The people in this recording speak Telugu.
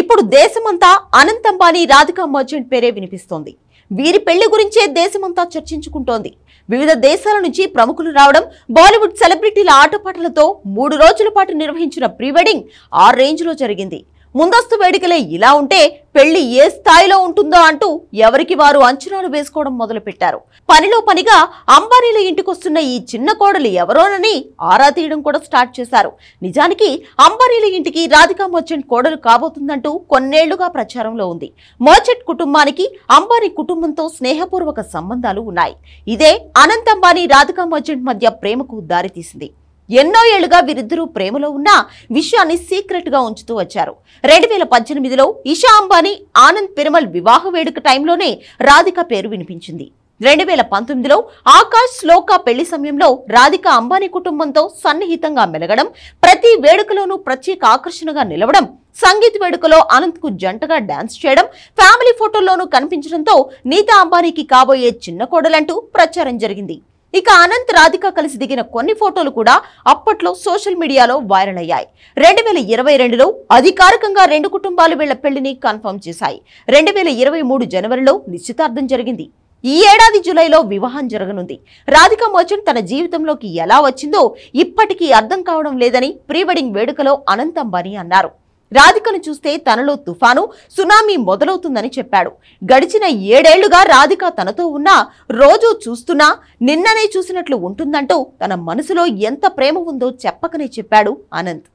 ఇప్పుడు దేశమంతా అనంత్ అంబానీ రాధికా మర్చెంట్ పేరే వినిపిస్తోంది. వీరి పెళ్ళి గురించే దేశమంతా చర్చించుకుంటోంది. వివిధ దేశాల నుంచి ప్రముఖులు రావడం బాలీవుడ్ సెలబ్రిటీల ఆటపాటలతో మూడు రోజుల పాటు నిర్వహించిన ప్రీ వెడ్డింగ్ ఆ రేంజ్లో జరిగింది. ముందస్తు వేడుకలే ఇలా ఉంటే పెళ్ళి ఏ స్థాయిలో ఉంటుందో అంటూ ఎవరికి వారు అంచనాలు వేసుకోవడం మొదలుపెట్టారు. పనిలో పనిగా అంబానీల ఇంటికొస్తున్న ఈ చిన్న కోడలు ఎవరోనని ఆరా తీయడం కూడా స్టార్ట్ చేశారు. నిజానికి అంబానీల ఇంటికి రాధికా మర్చెంట్ కోడలు కాబోతుందంటూ కొన్నేళ్ళుగా ప్రచారంలో ఉంది. మర్చెంట్ కుటుంబానికి అంబానీ కుటుంబంతో స్నేహపూర్వక సంబంధాలు ఉన్నాయి. ఇదే అనంత్ అంబానీ రాధికా మర్చెంట్ మధ్య ప్రేమకు దారితీసింది. ఎన్నో ఏళ్ళుగా వీరిద్దరూ ప్రేమలో ఉన్న విషయాన్ని సీక్రెట్గా ఉంచుతూ వచ్చారు. రెండు వేల పద్దెనిమిదిలో ఇషా అంబానీ ఆనంద్ పిరమల్ వివాహ వేడుక టైంలోనే రాధిక పేరు వినిపించింది. రెండు వేల పంతొమ్మిదిలో ఆకాష్ శ్లోక పెళ్ళి సమయంలో రాధిక అంబానీ కుటుంబంతో సన్నిహితంగా మెలగడం ప్రతి వేడుకలోనూ ప్రత్యేక ఆకర్షణగా నిలవడం సంగీత్ వేడుకలో అనంత్కు జంటగా డాన్స్ చేయడం ఫ్యామిలీ ఫోటోల్లోనూ కనిపించడంతో నీతా అంబానీకి కాబోయే చిన్న కోడలంటూ ప్రచారం జరిగింది. ఇక అనంత్ రాధిక కలిసి దిగిన కొన్ని ఫోటోలు కూడా అప్పట్లో సోషల్ మీడియాలో వైరల్ అయ్యాయి. రెండు వేల ఇరవై రెండులో అధికారికంగా రెండు కుటుంబాలు వీళ్ళ పెళ్ళిని కన్ఫర్మ్ చేశాయి. రెండు వేల ఇరవై మూడు జనవరిలో నిశ్చితార్థం జరిగింది. ఈ ఏడాది జూలైలో వివాహం జరగనుంది. రాధిక మర్చెంట్ తన జీవితంలోకి ఎలా వచ్చిందో ఇప్పటికీ అర్థం కావడం లేదని ప్రీ వెడ్డింగ్ వేడుకలో అనంత్ అంబానీ అన్నారు. రాధికను చూస్తే తనలో తుఫాను సునామీ మొదలవుతుందని చెప్పాడు. గడిచిన ఏడేళ్ళుగా రాధిక తనతో ఉన్నా రోజూ చూస్తున్నా నిన్ననే చూసినట్లు ఉంటుందంటూ తన మనసులో ఎంత ప్రేమ ఉందో చెప్పకనే చెప్పాడు అనంత్